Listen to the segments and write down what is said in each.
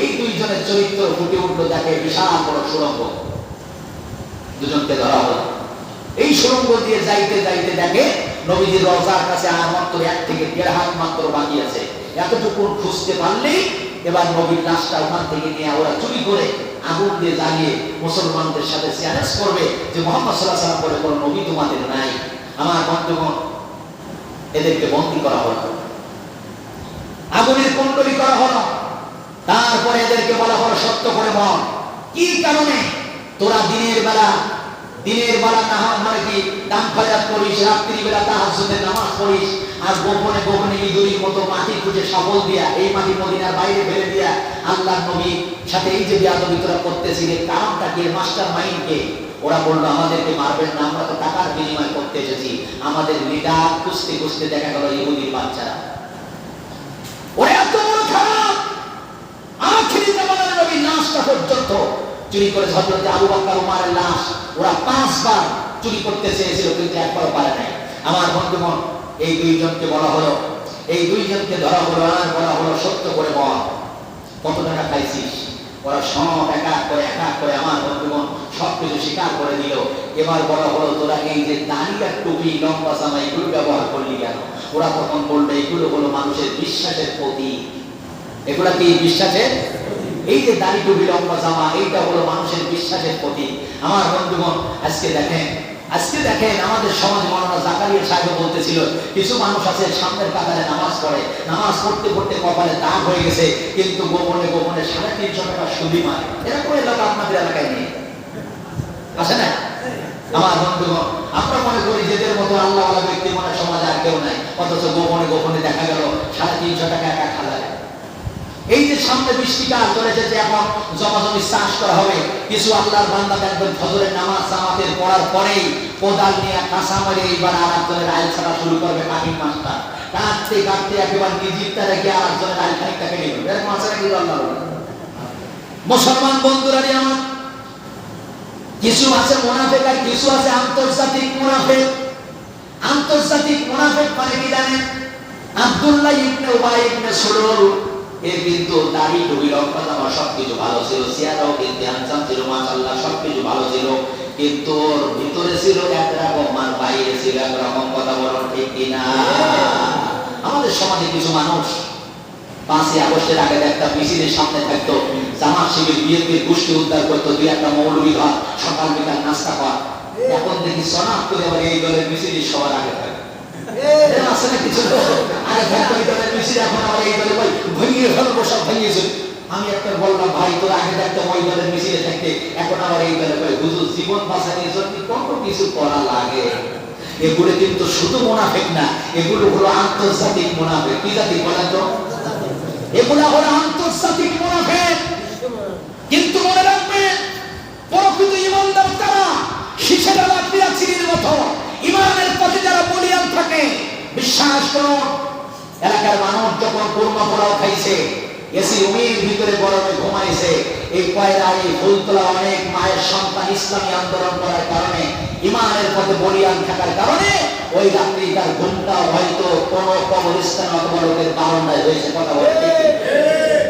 এই দুইজনের চরিত্র ফুটে উঠল দেখে বিশাল বড় সুরঙ্গ দুজনকে ধরা হলো। এই সুরঙ্গ দিয়ে যাইতে যাইতে দেখে নবীজির রওজার কাছে এক থেকে দেড় হাত মাত্র বাকি আছে। এতটুকু খুঁজতে পারলেই এবার নবীর লাশটা ওখান থেকে নিয়ে ওরা চুরি করে আগুন দিয়ে জ্বালিয়ে মুসলমানদের সাথে চ্যালেঞ্জ করবে যে মোহাম্মদ সাল্লাহ সাল্লাম বলে কোনো নবী তোমাদের নাই। আমার বন্ধুগণ, এদেরকে বন্দী করা হলো। আগুনের কুণ্ডলী করা হলো। তারপরে এদেরকে বলা হলো সত্য করে বল। কি কারণে? তোরা দিনের বেলা দিনের বেলা না মানে কি দাম খয়াত করিস রাত্রি বেলা তাহাজ্জুদের নামাজ পড়িস, আর গোপনে গোপনে ইঁদুরির মতো মাটি খুঁজে সবল দিয়া, এই মাটি মদিনার বাইরে ফেলে দিয়া আল্লাহ নবী সাথে এই যে বিয়াদবি তোরা করতেছিলে কারণটা কি? মাস্টার মাইন্ড কে? ওরা বলল, আমাদেরকে মারবেন না, আমরা তো টাকার বিনিময় করতে এসেছি। আমাদের লিডার খুঁজতে খুঁজতে দেখা গেল ইহুদির বাচ্চারা। ওরা এত বড় চুরি করে হজরতে আবু বকর উমারের লাশ ওরা পাঁচবার চুরি করতে চেয়েছিল, কিন্তু একবারও পারে নাই। আমার বন্ধুগণ, এই দুইজনকে বলা হলো, এই দুইজনকে ধরা হলো আর বলা হলো সত্য করে বল। কত টাকা খাইছিস? ওরা সব এক এক করে এক এক করে আমার বন্ধুগণ সব কিছু স্বীকার করে দিল। এবার বলা হলো, তোরা এই যে দাঁড়িয়ে টুপি, লম্বা জামা, এগুলো ব্যবহার করলি কেন? ওরা তখন বলবে এগুলো হলো মানুষের বিশ্বাসের প্রতীক। এগুলা কি বিশ্বাসের? এই যে দাড়ি, টুপি, লম্বা জামা, এইটা হলো মানুষের বিশ্বাসের প্রতীক। আমার বন্ধুগণ, আজকে দেখেন আজকে দেখেন আমাদের সমাজ মৌলানা জাকারিয়া সাহেব বলতেছিল, কিছু মানুষ আছে সামনের কাতারে নামাজ পড়ে, নামাজ পড়তে পড়তে কপালে দাগ হয়ে গেছে, কিন্তু গোপনে গোপনে সাড়ে তিনশো টাকা সুদি মারে এরকম এলাকা আপনাদের এলাকায় নেই? আছে না? আমার বন্ধুগণ, আমরা মনে করি যেদের মতো আল্লাহ ব্যক্তি মনে সমাজে আর কেউ নাই, অথচ গোপনে গোপনে দেখা গেল সাড়ে তিনশো টাকা একা খালা এই যে সামনে বৃষ্টিকাল চলেছে যে এখন জমাজমি চাষ করা হবে। কিছু আল্লাহর বান্দা দেখবেন ফজরের নামাজ, জামাতের পড়ার পরেই কোদাল নিয়ে কাঁচা মারে এইবার আর একজনের আইল ছাড়া শুরু করবে কাকিম মাস্টার কাটতে কাটতে একেবারে নিজিরটা রেখে আর একজনের আইল খানিকটা কেটে নেবে এরকম আছে নাকি আল্লাহ মুসলমান বন্ধুরা আমার, কিছু আছে মোনাফেক আর কিছু আছে আন্তর্জাতিক মোনাফেক। আন্তর্জাতিক মোনাফেক মানে কি জানেন? আব্দুল্লাহ ইবনে উবাই ইবনে সুলুল আমাদের সমাজে কিছু মানুষ পাঁচই আগস্টের আগে একটা মিছিলের থাকতো, জামাত শিবির, বিএনপির গোষ্ঠী উদ্ধার করতো, দুই একটা মৌলবী ঘর সকাল বিকাল নাস্তা করা এখন দেখি সনাত করে এই দলের মিছিলই সবার আগে থাকে। দলে আমি একটা বললাম ভাই তোর আগে থাকতো ওই দলের মিছিলে থাকতে এখন আবার এই দলে ভাই হুজুর জীবন বাঁচানোর কত কিছু করা লাগে এগুলো কিন্তু শুধু মোনাফেক না এগুলো হলো আন্তর্জাতিক মোনাফেক কি জাতি বলেন তো এগুলা হলো আন্তর্জাতিক মুনাফিক কিন্তু মনে রাখবেন প্রকৃত ইমানদার তারা শিশের লাফিয়া চিনির মতো। ইমানের পথে যারা বলিয়ান থাকে, বিশ্বাস করুন এলাকার মানুষ যখন কোরমা পোলাও খাইছে, এসি রুমের ভিতরে গরমে ঘুমাইছে, এই পয়রা এই ফুলতলা অনেক মায়ের সন্তান ইসলামী আন্দোলন করার কারণে, ইমানের পথে বলিয়ান থাকার কারণে, ওই রাত্রি তার ঘুমটা হয়তো কোন কবরস্থান অথবা লোকের বারণায় হয়েছে, কথা বলতে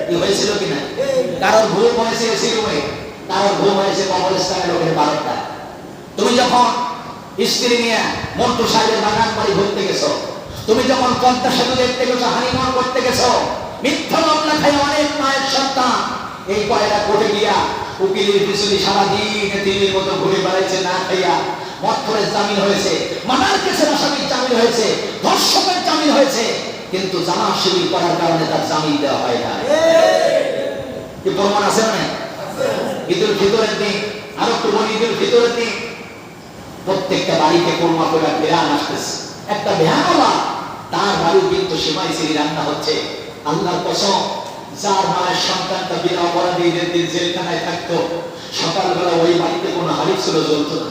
কি হয়েছিল কিনা? কারোর ঘুম হয়েছে এসি রুমে, কারোর ঘুম হয়েছে কবরস্থানে লোকের বারণটা তুমি যখন স্ত্রী নিয়ে মন্টু সাহেবের বাগান বাড়ি ঘুরতে গেছো। তুমি যখন পদ্মা সেতু দেখতে গেছো, হানিমন করতে গেছো, মিথ্যা মামলা খাই অনেক মায়ের সন্তান। এই কয়টা কোর্টে গিয়া উকিলের পিছনে সারাদিন তিনের মতো ঘুরে বেড়াইছে, না খাইয়া মৎফরের জামিন হয়েছে মানার কেসের আসামির জামিন হয়েছে, ধর্ষকের জামিন হয়েছে, কিন্তু জামা শিবির করার কারণে তার জামিন দেওয়া হয় না কি প্রমাণ আছে না ঈদুল ফিতরের দিন আরও একটু ঈদুল ফিতরের দিন প্রত্যেকটা বাড়িতে কোরমা করে বেড়ান আসতেছে। একটা বেহানওয়ালা তার বাড়ির কিন্তু সেমাই সিঁড়ি রান্না হচ্ছে। আল্লাহর কসম, যার মায়ের সন্তানটা বিনা অপরাধী ঈদের দিন জেলখানায় থাকতো, সকালবেলা ওই বাড়িতে কোনো হারিফ ছিল, জ্বলতো না।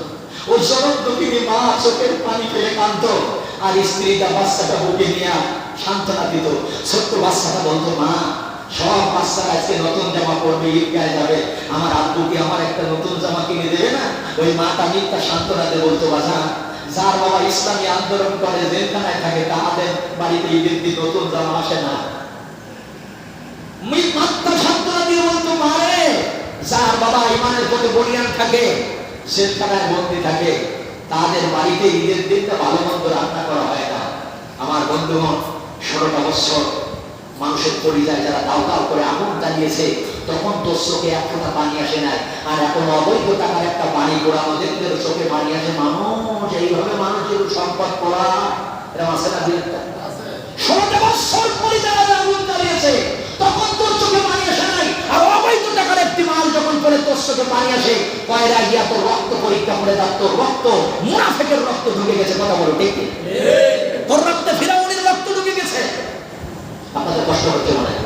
ও জগৎ দুঃখিনী মা চোখের পানি ফেলে কাঁদত, আর স্ত্রীটা বাচ্চাটা বুকে নিয়ে সান্ত্বনা দিত, ছোট্ট বাচ্চাটা বলতো, মা সব বাচ্চারা আজকে নতুন জামা পড়বে ঈদ গায়ে যাবে। আমার আব্বুকে আমার একটা নতুন জামা কিনে দেবে না? ওই মাতা মিথ্যা সান্ত্বনাতে বলতো বাজা যার বাবা ইসলামী আন্দোলন করে, জেলখানায় থাকে, তাহাদের বাড়িতে ঈদের দিন নতুন জামা আসে না। মিথ্যা সান্ত্বনা দিয়ে বলতো, মারে, যার বাবা ইমানের বলিয়ান থাকে, জেলখানায় বন্দী থাকে, তাদের বাড়িতে ঈদের দিনটা ভালো মন্দ রান্না করা হয় না। আমার বন্ধুগণ, ষোলোটা বছর মানুষের পরিচয় যারা দাও দাও করে আগুন জ্বালিয়েছে তখন তোর চোখে এক ফোঁটা পানি আসে নাই। আর এখন অবৈধ টাকার একটা পানি দেখলে ওর চোখে পানি আসে। মানুষ এইভাবে মানুষের সম্পদ পোড়া। এরকম আছে না দিনটা ষোলোটা বছর পরিচয় আগুন জ্বালিয়েছে তখন তোর চোখে পানি আসে নাই। আর অবৈধ টাকার একটি মাল যখন করে তোর চোখে পানি আসে। কয়রা গিয়া তোর রক্ত পরীক্ষা করে দেখ তোর রক্ত মুনাফেকের রক্ত ঢুকে গেছে। কথা বলো ঠিক তোর রক্ত ঢুকে গেছে আপনাদের কষ্ট হচ্ছে মনে হয়?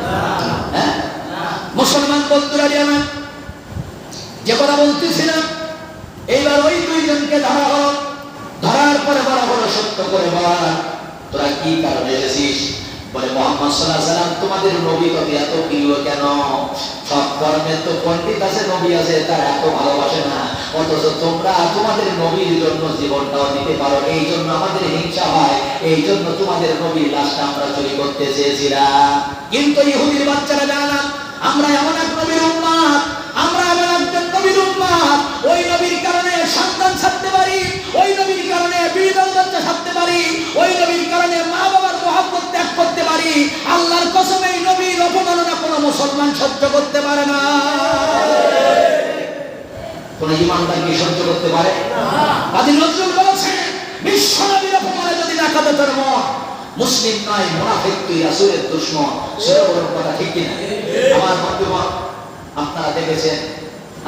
মুসলমান বন্ধুরা আমার, যে কথা বলতেছিলাম, এইবার ওই দুইজনকে ধরা হলো ধরার পরে বলা সত্য করে বলা, তোরা কি কারণে এসেছিস? বলে, মোহাম্মদ সাল্লাহ সাল্লাম তোমাদের নবী কবি এত প্রিয় কেন? সব ধর্মের তো পণ্ডিত আছে, নবী আছে, তারা এত ভালোবাসে না। অথচ তোমরা তোমাদের নবীর জন্য জীবনটাও দিতে পারো। এই জন্য আমাদের হিংসা হয়। এই জন্য তোমাদের নবীর লাশটা আমরা চুরি করতে চেয়েছিলাম। কিন্তু ইহুদির বাচ্চারা জানালাম আমরা এমন এক নবীর আমরা এমন একজন নবীর ওই নবীর কারণে সন্তান ছাড়তে পারি, ওই নবীর কারণে বাচ্চা ছাড়তে পারি, ওই নবীর কারণে মা বাবার মহব্বত ত্যাগ করতে পারি। আল্লাহর কসম এই নবীর অপমাননা কোনো মুসলমান সহ্য করতে পারে না। কোন ইমানদার কি সহ্য করতে পারে? কাজী নজরুল বলেছেন বিশ্ব অপমানে যদি মন, মুসলিম নয়, মুনাফিক তুই রাসূলের দুশমন, সেটা কথা ঠিক কিনা? আমার আপনারা দেখেছেন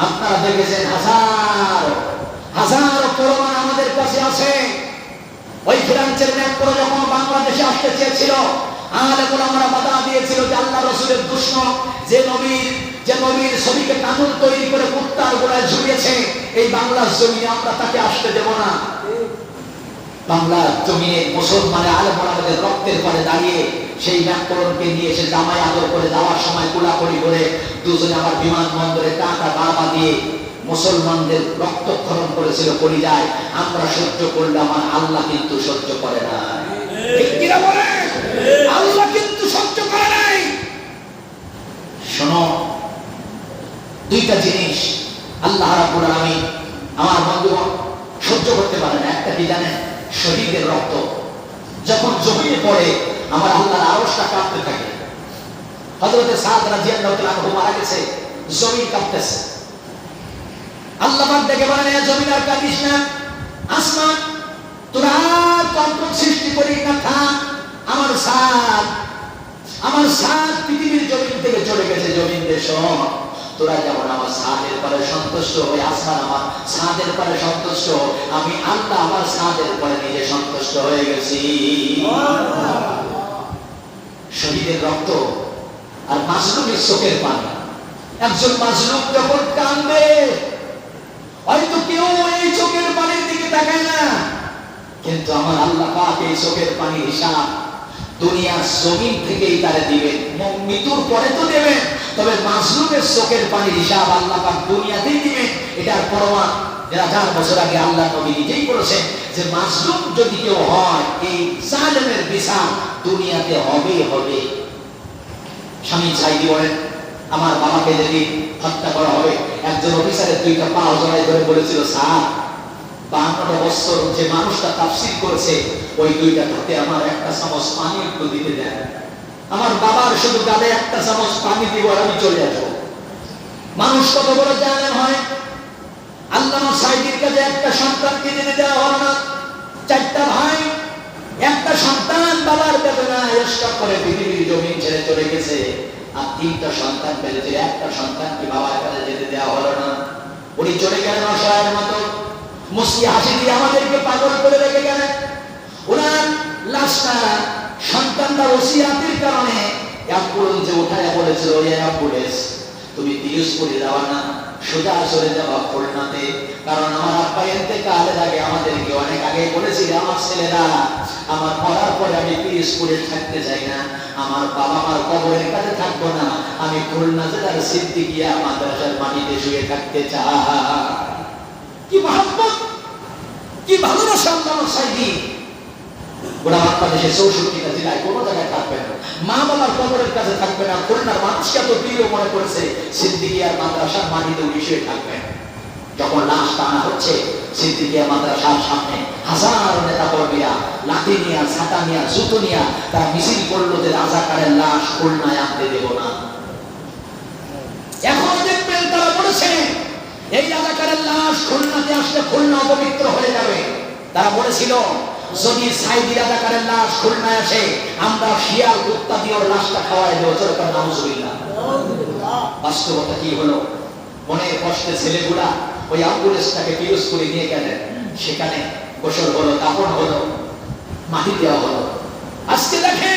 আপনারা দেখেছেন হাজার হাজার প্রমাণ আমাদের কাছে আছে। ওই ফ্রান্সের ম্যাকরো যখন বাংলাদেশে আসতে চেয়েছিল আলেমুল আমরা বাধা দিয়েছিল যে আল্লাহ রসুলের দুশ্মন, যে নবীর যে নবীর ছবিকে তৈরি করে কুত্তার গোড়ায় ঝুলিয়েছে। এই বাংলার জমিনে আমরা তাকে আসতে দেব না। বাংলার জমিনে রক্তের পরে দাঁড়িয়ে সেই ম্যাকরণকে নিয়ে জামাই আদর করে যাওয়ার সময় কোলাকুলি করে দুজনে আমার বিমানবন্দরে টাকা বাবা দিয়ে মুসলমানদের রক্তক্ষরণ করেছিল পরিযায়। আমরা সহ্য করলাম আর আল্লাহ কিন্তু সহ্য করে না আল্লাহ কিন্তু সহ্য করে নাই। শোনো দুইটা জিনিস আল্লাহ আলামিন আমার বন্ধুগণ সহ্য করতে পারে না একটা কি জানেন? শহীদের রক্ত। যখন জমিনে পড়ে আমার আল্লাহর আরশটা কাঁপতে থাকে। হযরতে মারা গেছে, জমিন কাঁপতেছে। আল্লাহ দেখে জমিন আর কাঁদিস না। আসমান, তোরা কম্পন সৃষ্টি করি না আমার সাদ, আমার পৃথিবীর জমিন থেকে চলে গেছে, জমিন দেশ। তোরা যেমন আমার সাদের পরে সন্তুষ্ট হয়ে আসমান আমার সাদের পরে সন্তুষ্ট, আমি আল্লাহ আমার সাদের পরে নিজে সন্তুষ্ট হয়ে গেছি। শহীদের রক্ত আর মাজলুমের চোখের পানি। একজন মাজলুম যখন কান্দে হয়তো কেউ এই চোখের পানির দিকে তাকায় না। কিন্তু আমার আল্লাহ পাক এই চোখের পানি হিসাব দুনিয়ার জমিন থেকেই তারা দিবেন, মৃত্যুর পরে তো দেবেন। তবে মাজলুমের চোখের পানির হিসাব আল্লাহ পাক দুনিয়াতেই দিবেন। এটার প্রমাণ হাজার বছর আগে আল্লাহ নবী নিজেই বলেছেন যে মাজলুম যদি কেউ হয়, এই জালেমের বিচার দুনিয়াতে হবে হবে। স্বামী চাইদি বলেন, আমার বাবাকে যদি হত্যা করা হবে, একজন অফিসারের দুইটা পা জড়াই ধরে বলেছিল, স্যার বান্নটা বছর যে মানুষটা তাফসির করেছে, ওই দুইটা হাতে আমার একটা চামচ পানি একটু দিতে দেন। আমার বাবার শুধু গালে একটা চামচ পানি দিব আর আমি চলে আসব মানুষ কত বড় জানেন হয়। আল্লাহ সাইদির কাছে একটা সন্তান কিনে দেওয়া হলো না। চারটা ভাই, একটা সন্তান বাবার বেদনায় স্টক করে পৃথিবীর জমিন ছেড়ে চলে গেছে। আর তিনটা সন্তান পেয়েছে একটা সন্তান কি বাবার কাছে যেতে দেওয়া হলো না? উনি চলে গেলেন অসহায়ের মতো। মুসকি হাসি দিয়ে আমাদেরকে পাগল করে রেখে গেলেন। ওনার লাশটা সন্তানরা ওসিয়াতের কারণে অ্যাম্বুলেন্সে উঠায় বলেছিল ওই অ্যাম্বুলেন্স তুমি তিরুস করে যাওয়া না, সোজা চলে যাওয়া খুলনাতে। কারণ আমার আব্বা ইন্তেকালের আগে আমাদেরকে অনেক আগে বলেছিল, আমার ছেলেরা, আমার মরার পরে আমি পিরিসপুরে থাকতে চাই না। আমার বাবা মার কবরের কাছে থাকব না। আমি খুলনা জেলার সিদ্দিকিয়া মাদ্রাসার মাটিতে শুয়ে থাকতে চাই। কি মহাব্বত? কি ভালোবাসা আল্লাহ সাইদি? গোটা বাংলাদেশে চৌষট্টিটা জেলায় কোনো জায়গায় থাকবে না। মা বাবার কবরের কাছে থাকবে না, খুলনার মানুষকে এত প্রিয় মনে করেছে সিদ্দিকিয়ার মাদ্রাসার মাটিতে উড়িয়ে থাকবে। যখন লাশ টানা হচ্ছে, সিদ্দিকিয়া মাদ্রাসার সামনে হাজার নেতা কর্মীরা লাঠি নিয়া, ছাতা নিয়া, জুতো নিয়া তারা মিছিল করল যে রাজাকারের লাশ খুলনায় আনতে দেব না। এখন দেখবেন তারা বলেছে, এই রাজাকারের লাশ খুলনাতে আসলে খুলনা অপবিত্র হয়ে যাবে। তারা বলেছিল যদি সাইদি রাজাকারের লাশ খুলনায় আসে, আমরা শিয়াল কুত্তা দিয়ে ওর লাশটা খাওয়াই দেবো। চোরকার নামজুবিল্লাহ বাস্তবতা কি হলো? মনে কষ্টে ছেলেগুলা ওই অ্যাম্বুলেন্সটাকে পিরোজ করে নিয়ে গেলেন। সেখানে গোসল হলো দাপন হলো, মাটি দেওয়া হলো। আজকে দেখে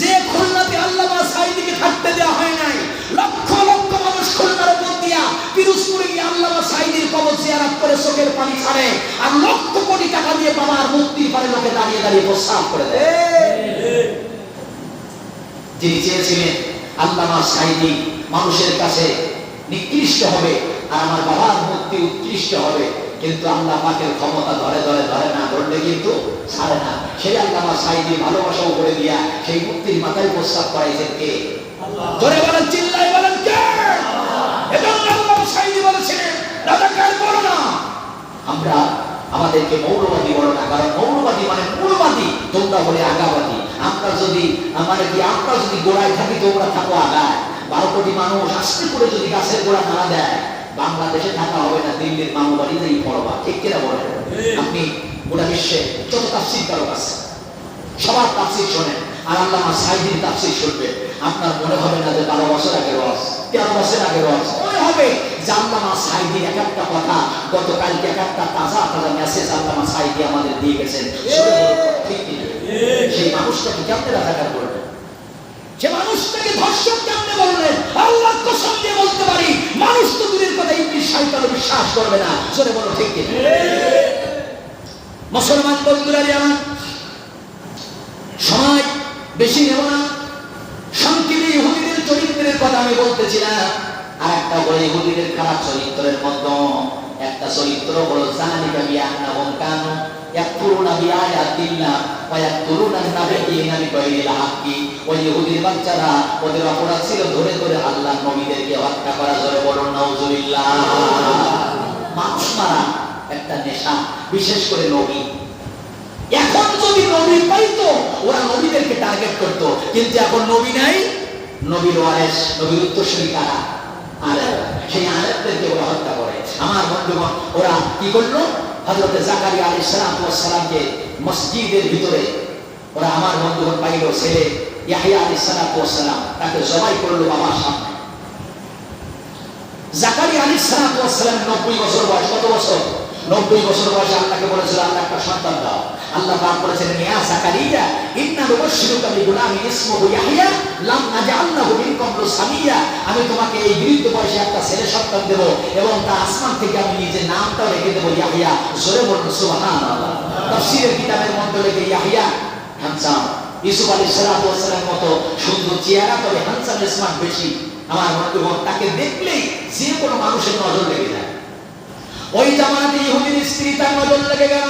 যে খুলনাতে আল্লাহ সাইদিকে থাকতে দেওয়া হয় নাই, লক্ষ লক্ষ মানুষ খুলনার উপর পিরোজপুরে গিয়ে আল্লামা সাইদির কবর জিয়ারত করে চোখের পানি ছাড়ে আর লক্ষ কোটি টাকা দিয়ে বাবার মুক্তির পারে লোকে দাঁড়িয়ে দাঁড়িয়ে প্রস্তাব করে দেয়। যিনি চেয়েছিলেন আল্লামা সাইদি মানুষের কাছে নিকৃষ্ট হবে আর আমার বাবার মুক্তি উৎকৃষ্ট হবে কিন্তু আল্লাহ পাকের ক্ষমতা ধরে ধরে ধরে না ধরলে কিন্তু ছাড়ে না। সেই আল্লাহ সাইদি ভালোবাসাও করে দিয়া সেই মুক্তির মাথায় প্রস্তাব করাইছেন কে? ধরে বলেন চিল্লাই বলেন কে? এবং আল্লাহ সাইদি বলেছিলেন রাজাকার বলো না। আমরা আমাদেরকে মৌলবাদী বলো না কারণ মৌলবাদী মানে মূলবাদী তোমরা বলে আগাবাদী। আমরা যদি মানে কি আমরা যদি গোড়ায় থাকি তোমরা থাকো আগায়। বারো কোটি মানুষ আস্তে করে যদি গাছের গোড়া না দেয় বাংলাদেশে থাকা হবে না দিল্লির মামু বাড়িতেই পড়বা। ঠিক কিনা বলেন? আপনি গোটা বিশ্বে যত তাফসির কারও আছে সবার তাফসির শোনেন। আর আল্লামা সাইদির তাফসির শুনবে আপনার মনে হবে না যে বারো বছর আগে রস তেরো বছর আগে রস। মনে হবে আল্লামা সাইদির এক একটা কথা গতকালকে এক একটা তাজা তাজা মেসেজ আল্লামা সাইদি আমাদের দিয়ে গেছেন? সেই মানুষটাকে কেমনে রাজাকার করবেন? সে মানুষটাকে কেমনে বললেন আল্লাহ কসম দিয়ে বলতে পারি মানুষ তো দূরের কথা ইংলিশ সাহিত্য বিশ্বাস করবে না। জোরে বলো ঠিক মুসলমান বন্ধুরা আমার সময় বেশি নেব না কথা আমি বলতেছিলাম আর একটা বলে ইহুদিদের খারাপ চরিত্রের মধ্যে, একটা চরিত্র ওয়া ইয়াকতুলুনা আন-নাবিয়্যিনা বিগাইরিল হাক্কি। ওই ইহুদির বাচ্চারা, ওদের অপরাধ ছিল ধরে ধরে নবীদেরকে হত্যা করা বলুন, নাউজুবিল্লাহ। মানুষ মারা একটা নেশা, বিশেষ করে নবী। এখন যদি নবী পাইতো, ওরা নবীদেরকে টার্গেট করত। কিন্তু এখন নবী নাই। নবীর ওয়ারেস নবীর উত্তরসূরি কারা? সেই আলেমদেরকে ওরা হত্যা করে। আমার বন্ধুগণ, ওরা কি করল? হযরত জাকারিয়া আলাইহিস সালাম সালামকে মসজিদের ভিতরে ওরা আমার বন্ধুগণ পাইলো, ছেলে ইয়াহইয়া আলাইহিস সালাম। তাকে জবাই করল বাবার সামনে। জাকারিয়া আলাইহিস সালাম 90 বছর বয়স, কত বছর? নব্বই বছর বয়সে আল্লাহকে বলেছিল, আল্লাহ একটা সন্তান দাও। আল্লাহ পাক বলেছেন, ইয়া জাকারিয়া ইন্না নুবাশশিরুকা বিগুলামিন ইসমুহু ইয়াহইয়া লাম নাজআলনাহু মিন ক্বাবলু সামিয়া। আমি তোমাকে এই বৃদ্ধ বয়সে একটা ছেলে সন্তান দেব এবং তার আসমান থেকে আমি নিজের নামটাও রেখে দেব ইয়াহইয়া জোরে বলুন, সুবহানাল্লাহ। তাফসীরের কিতাবের মধ্যে লেখে ইয়াহইয়া হ্যান্ডসাম ইউসুফ আলাইহিস সালাতু ওয়াস সালাম মতো সুন্দর চেহারা তবে হ্যান্ডসাম স্মার্ট বেশি। আমার বন্ধুগণ তাকে দেখলেই যে কোনো মানুষের নজর লেগে যায়। ওই জামানাতে ইহুদির স্ত্রী তার নজর লেগে গেল।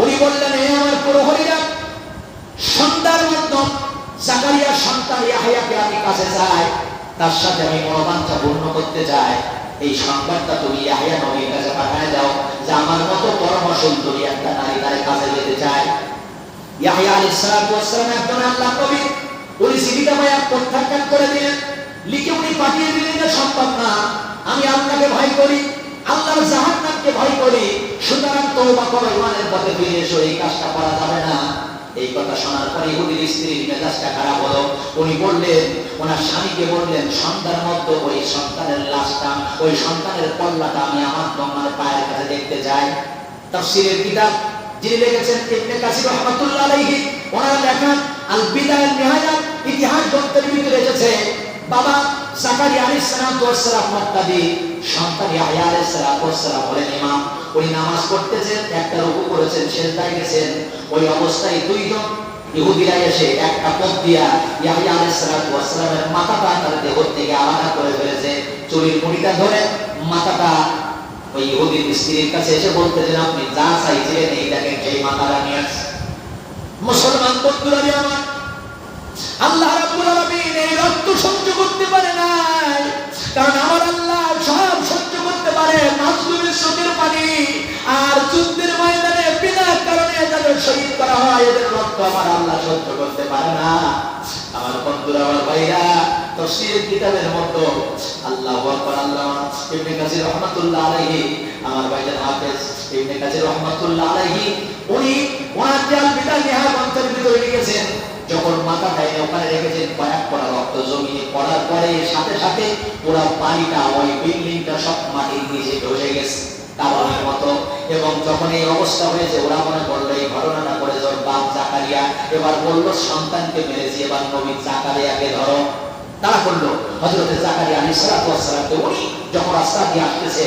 উনি বললেন হে আমার প্রহরীরা সন্তান মাধ্যম জাকারিয়ার সন্তান ইয়াহিয়াকে আমি কাছে চাই। তার সাথে আমি মনোবাঞ্ছা পূর্ণ করতে চাই। এই সংবাদটা তুমি ইয়াহিয়া নবীর কাছে পাঠায় দাও, যে আমার মতো পরামর্শ তুমি একটা নারী তার কাছে যেতে চাই ইয়াহিয়া ওয়াস সালাম একজন আল্লাহ নবী, উনি চিঠিটা ভাইয়া প্রত্যাখ্যান করে দিলেন। লিখে উনি পাঠিয়ে দিলেন যে, সম্ভব না, আমি আপনাকে ভয় করি আল্লাহর জাহান্নামকে ভয় করি, সুতরাং তওবা করো ইমানের পথে ফিরে এসো, এই কাজটা করা যাবে না। এই কথা শোনার পরে ইহুদির স্ত্রীর মেজাজটা খারাপ হলো। উনি বললেন, ওনার স্বামীকে বললেন সন্তান মধ্যে ওই সন্তানের লাশটা, ওই সন্তানের পল্লাটা আমি আমার তোমার পায়ের কাছে দেখতে চাই। তাফসীরের কিতাব, যিনি লিখেছেন ইবনে কাসির রহমাতুল্লাহ আলাইহি, ওনার লেখা আল বিদায় নিহায়া ইতিহাস গ্রন্থের ভিতরে এসেছে বাবা ওয়াস সালাম সালাতু ওয়াস সালাম বলেন, ইমাম, উনি নামাজ পড়তেছেন, একটা রুকু করেছেন গেছেন ওই অবস্থায় দুইজন ইহুদিরা এসে দিয়া ওয়াস সালামের মাথাটা তার দেহ থেকে আলাদা করে ফেলেছে চুরির মুড়িটা ধরে মাথাটা ওই ইহুদির স্ত্রীর কাছে এসে বলতেছেন আপনি যা চাইছিলেন দেখেন সেই মাথাটা নিয়ে আসছে মুসলমান বন্ধুরা আমার আল্লাহ রাব্বুল আলামিন এই রক্ত সহ্য করতে পারে নাই। কারণ আমার আল্লাহ সব সহ্য করতে পারে মাজলুমের চোখের পানি আর যুদ্ধের ময়দানে বিনা কারণে যাদের শহীদ করা হয়, এদের রক্ত আমার আল্লাহ সহ্য করতে পারে না। আমার বন্ধুরা, আমার ভাইরা, তফসির কিতাবের মতো আল্লাহ আকবার, আল্লাহ ইবনে কাসির রহমাতুল্লাহ আলাইহি, আমার ভাইজান হাফেজ ইবনে কাসির রহমাতুল্লাহ আলাইহি, উনি আল বিদা নিহা গ্রন্থের ভিতরে লিখেছেন যখন মাথা খাইনে ওখানে রেখেছেন কয়েক পড়া রক্ত জমিয়ে পড়ার পরে সাথে সাথে পুরো পানিটা ওই বিল্ডিংটা সব মাটির নিচে ধসে গেছে মতো। এবং যখন এই অবস্থা হয়েছে, ওরা মনে করল, এই ঘটনাটা করে তোর বাপ জাকারিয়া এবার বলল, সন্তানকে মেরেছি, এবার নবী জাকারিয়াকে ধরো। তারা করল হজরতে জাকারিয়া সালাতামকে উনি যখন রাস্তা দিয়ে আসতেছে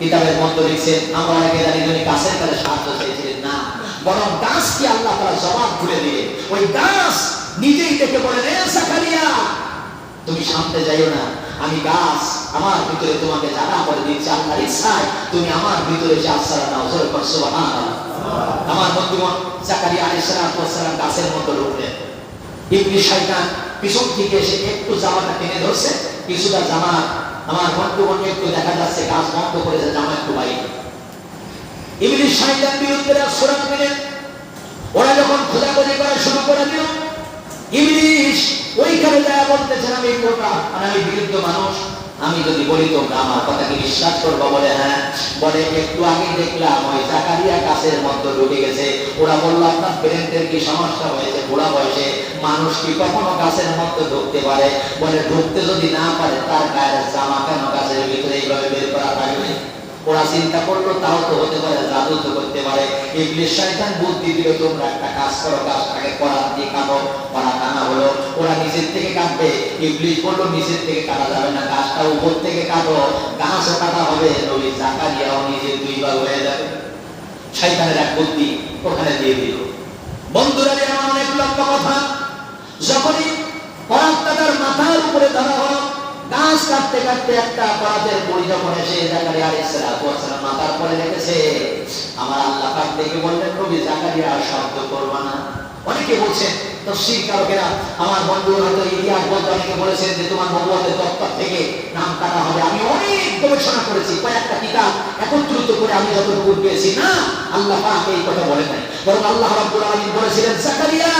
কিতাবের মধ্যে লিখছেন, আমরা অনেকে জানি উনি গাছের কাছে সাহায্য চেয়েছিলেন। না, বরং গাছকে আল্লাহ তারা জবাব খুলে দিয়ে, ওই গাছ নিজেই থেকে বলেন এ জাকারিয়া, তুমি সামনে যাইও না। আমি গাছ আমার ভিতরে তোমাকে জানা করে দিচ্ছি আল্লাহর ইচ্ছায়, তুমি আমার ভিতরে যে আশ্রয় নাও, জোরে কর সুবহানাল্লাহ। আমার বন্ধুগণ, জাকারিয়া আলাইহিস সালাম গাছের মধ্যে ঢুকলেন। ইবলিস শয়তান পিছন থেকে এসে একটু জামাটা টেনে ধরছে, কিছুটা জামা আমার বন্ধুগণ একটু দেখা যাচ্ছে, কাজ বন্ধ জামা একটু বাইরে। ইংলিশ সাহিত্যের বিরুদ্ধে সুরাত পেলেন ওরা যখন খোঁজাখুঁজি করা শুরু করে দিল ইংলিশ ওইখানে দেখা বলতেছেন, আমি কোটা আমি বিরুদ্ধ মানুষ। আমি যদি বলি তোমরা আমার কথা কি বিশ্বাস করব বলে হ্যাঁ? বলে, একটু আগে দেখলাম, ওই জাকারিয়া গাছের মধ্যে ঢুকে গেছে। ওরা বলল, আপনার ব্রেনদের কি সমস্যা হয়েছে, বুড়া বয়সে? মানুষ কি কখনো গাছের মধ্যে ঢুকতে পারে? বলে ঢুকতে যদি না পারে, তার গায়ের জামা কেন গাছের ভিতরে এইভাবে বের করা থাকবে ওরা চিন্তা করল, তাও তো হতে পারে, জাদু তো করতে পারে। ইবলিস শয়তান বুদ্ধি দিল, তোমরা একটা কাজ করো গাছটাকে করা দিয়ে কাটো করা কানা হলো। ওরা নিচের থেকে কাটবে ইবলিস বলল নিচের থেকে কাটা যাবে না। গাছটা উপর থেকে কাটো গাছও কাটা হবে নবী জাকারিয়াও নিজে দুই ভাগ হয়ে যাবে। শয়তানের এক বুদ্ধি ওখানে দিয়ে দিল। বন্ধুরা অনেক লক্ষ্য কথা। যখনই পরাতটা তার মাথার উপরে ধরা হলো গাছ কাটতে কাটতে একটা পরাতের বড়ি যখন এসে মাথার পরে রেখেছে। আমার আল্লাহ পাক দেখে বললেন, নবী, জাকারিয়া শব্দ করবা না। অনেকে বলছেন আমার বন্ধু হয়তো ইতিহাস বলতে অনেকে বলেছেন যে তোমার নবুয়তের দপ্তর থেকে নাম কাটা হবে। আমি অনেক গবেষণা করেছি, কয়েকটা কিতাব একত্রিত করে আমি যতটুকু পেয়েছি। না, আল্লাহ পাক এই কথা বলে নাই। বরং আল্লাহ রাব্বুল বলেছিলেন, জাকারিয়া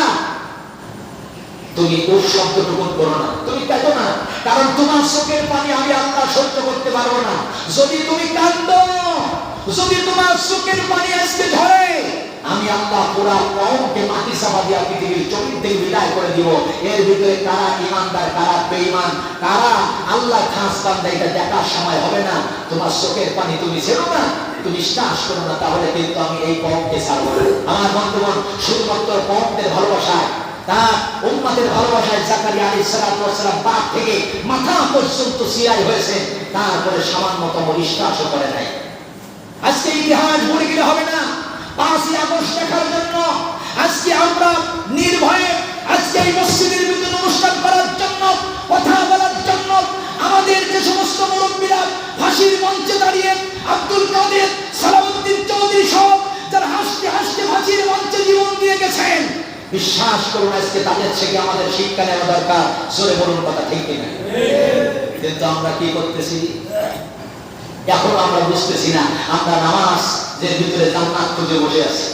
তুমি ওর শব্দটুকু করো না? তুমি কেঁদো না? কারণ তোমার চোখের পানি আমি আল্লাহ সহ্য করতে পারব না। যদি তুমি কান্দো যদি তোমার চোখের পানি আজকে ধরে, আমি আল্লাহ পুরা কমকে মাটি চাপা দিয়া পৃথিবীর জমিন থেকে বিদায় করে দিব। এর ভিতরে কারা ইমানদার কারা বেঈমান, কারা আল্লাহ খাস বান্দা, এটা দেখার সময় হবে না। তোমার চোখের পানি তুমি ছেড়ো না, তুমি শ্বাস করো না, তাহলে কিন্তু আমি এই কমকে ছাড়বো আমার বন্ধুগণ, শুধুমাত্র কমদের ভালোবাসায় তার উম্মাদের ভালোবাসায় সালাতু ওয়াস সালাম বাপ থেকে মাথা পর্যন্ত সিরাই হয়েছে, তারপরে সামান্যতম বিশ্বাসও করে নাই। আজকে ইতিহাস ভুলে গেলে হবে না। পাঁচই আগস্ট দেখার জন্য আজকে আমরা নির্ভয়ে আজকে এই মসজিদের ভিতরে অনুষ্ঠান করার জন্য, কথা বলার জন্য আমাদের যে সমস্ত মুরব্বীরা ফাঁসির মঞ্চে দাঁড়িয়ে আব্দুল কাদের সালাউদ্দিন চৌধুরী সহ যারা হাসতে হাসতে ফাঁসির মঞ্চে জীবন দিয়ে গেছেন বিশ্বাস করুন, আজকে তাদের থেকে আমাদের শিক্ষা নেওয়া দরকার। জোরে বলুন কথা ঠিক কিনা? কিন্তু আমরা কি করতেছি? এখন আমরা বুঝতেছি না, আমরা নামাজ যে ভিতরে জান্নাত খুঁজে বসে আছি।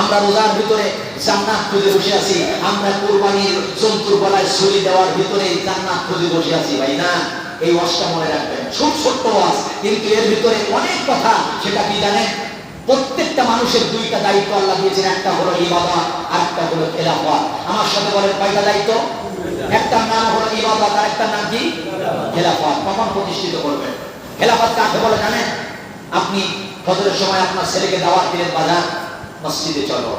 আমরা রোজার ভিতরে জান্নাত খুঁজে বসে আছি। আমরা কোরবানির জন্তুর গলায় ছুরি দেওয়ার ভিতরে জান্নাত খুঁজে বসে আছি, ভাই না? এই ওয়াজটা মনে রাখবেন। ছোট ছোট্ট কিন্তু এর ভিতরে অনেক কথা প্রত্যেকটা মানুষের দুইটা দায়িত্ব আল্লাহ দিয়েছেন, একটা হলো ইবাদত আর একটা হলো খেলাফত। আমার সাথে বলেন কয়টা দায়িত্ব? একটা নাম হলো ইবাদত আর একটা নাম কি? খেলাফত। কখন প্রতিষ্ঠিত করবেন? খেলাফত কাকে বলে জানেন? আপনি ফজরের সময় আপনার ছেলেকে দাওয়াত দিলেন বাজার, মসজিদে চলো।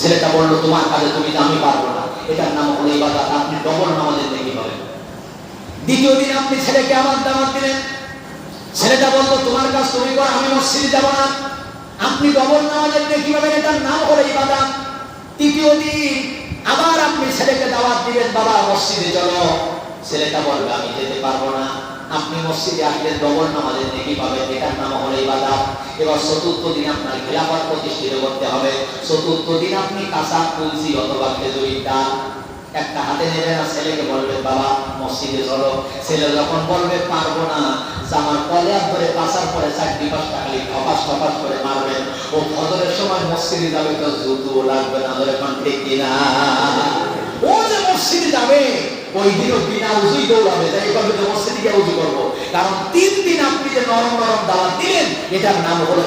ছেলেটা বলল, তোমার কাজে তুমি তো আমি পারব না। এটার নাম হলো ইবাদত। আপনি ডবল নামাজের দেখি বলেন। দ্বিতীয় দিন আপনি ছেলেকে আমার দাওয়াত দিলেন। ছেলেটা বলল, তোমার কাজ তুমি করো, আমি মসজিদে যাব না। আপনি ডবল নামাজের দেখি পাবেন এটার নাম হলো ইবাদত? তৃতীয় দিন আবার আপনি ছেলেকে দাওয়াত দিবেন, বাবা, মসজিদে চলো। ছেলেটা বলবে, আমি যেতে পারব না। আপনি মসজিদে আসলে ডবল নামাজের নেকি পাবেন এটার নাম হলো ইবাদত। এবার চতুর্থ দিন আপনার খেলাফত প্রতিষ্ঠিত করতে হবে। চতুর্থ দিন আপনি কাঁচা তুলসী অথবা খেজুরির ডাল। একটা হাতে নেবে না, ছেলেকে বলবে, বাবা, মসজিদে চলো। ছেলে যখন বলবে, পারব না। জামার কলে ধরে পাশার পরে চারটি পাঁচটা খালি খপাস খপাস করে মারবেন ও ফজরের সময় মসজিদে যাবে তো জুতো লাগবে না ধরে কোন ঠিক কিনা ও যে মসজিদে যাবে, ওই দিনও বিনা উজুই দৌড়াবে। তাই এভাবে তো মসজিদে গিয়ে উজু করব। কারণ তিন দিন আপনি যে নরম নরম দাওয়াত দিলেন, এটার নাম হলো